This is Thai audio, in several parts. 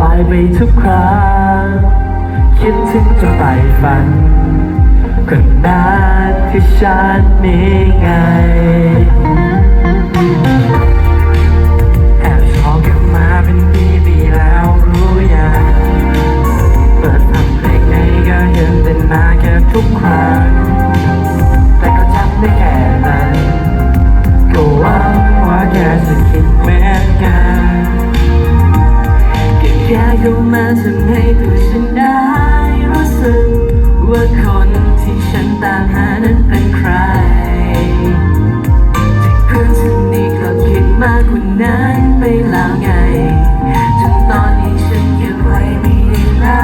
ลายไปทุกครั้งคิดถึงจนไปฝันคนนั้นที่ฉันมีไงแอบชอบกันมาเป็นปีปีแล้วรู้ยังเปิดทำเพลงไหนก็เห็นแต่หน้าแค่ทุกครั้ง มาทำให้ตัวฉันได้รู้สึก ว่าคนที่ฉันตามหานั้นเป็นใครเพื่อนสนิทกลับคิดมากกว่านั้นไปแล้วไงจนตอนนี้ฉันเก็บไว้ไม่ได้แล้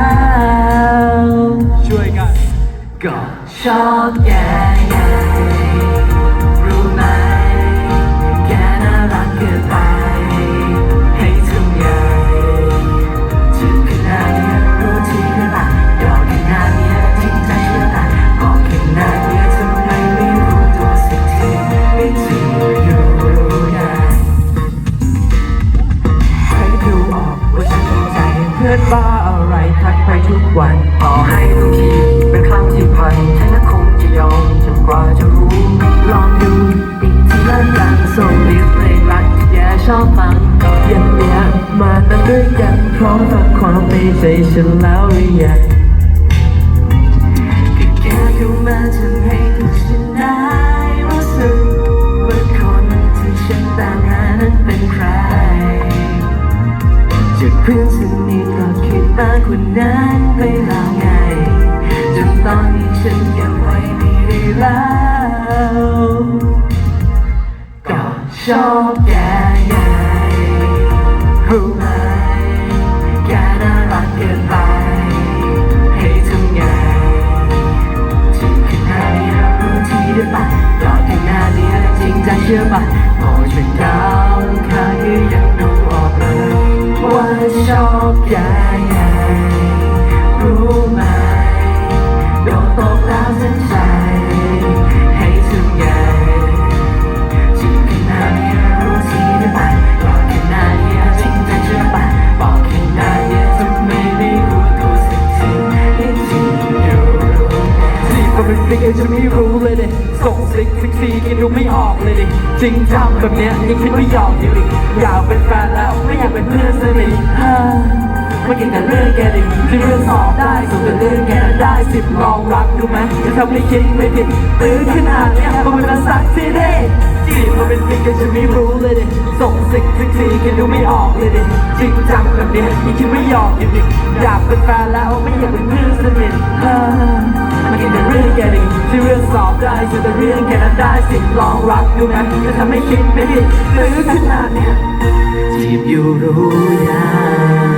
วช่วยกันก็ชอบแก ต่อให้บางทีเป็นครั้งที่พันฉันก็คงจะยอมจนกว่าจะรู้ลองดูอีกทีละกันส่งลิสต์เพลงรักที่ชอบฟังอย่างเนี้ยมาตั้งด้วยกันพร้อมฟังความในใจฉันแล้วหรือยังก็แค่เข้ามาทำให้ตัวฉันได้รู้สึกว่าคนที่ฉันตามหานั้นเป็นใครจากเพื่อนสนิทก็คิด มากกว่านั้นไปแล้วไง จนตอนนี้ฉันยังไว้ไม่ได้แล้วก็ชอบแกไงรู้ไหมแกน่ารักเกินไปให้ทำไงที่ขนาดนี้รู้ที่ได้ปะยอดขนาดนี้จริงใจเชื่อปะมอฉันดาวข้างก็ยังดูออกเลยว่าช ที่มันเป็นสิ่งที่ฉันไม่รู้เลยด็ส่งสิ่งสิ่งสิ่งที่ดูไม่ออกเลยดิจริงจังแบบเนี้ยยังคิดว่หยอกอยู่ดิอยากเป็นแฟนแล้วไม่อยากเป็นเพื่อนสนิทฮ่าไม่กินแต่เรื่องแกดิที่เรื่องสอบได้ส่วนแต่เรื่องแกนั้นได้สิบลองรักดูไหมจะทำให้คิดไม่ผิดตื้อขนาดเนี้ยมันเป็นภาษาที่เด้จีบมันเป็นสิ่งที่ฉันไม่รู้เลยดิส่งสิ่งสิ่งสิ่งที่ดูไม่ออกเลยดิจริงจังแบบเนี้ยยังคิดว่หยอกอยู่ดิอยากเป็นแฟนแล้วไม่อยากเป็นเพื่อนสนิทฮ่า มันกินแต่เรื่องแกดิที่เรื่องสอบได้ส่อแต่เรื่องแกนั้นได้สิลองรักดูไหมจะทำให้คิดไม่ผิดหรือขนาดเนี้ยจีบอยู่รู้ยัง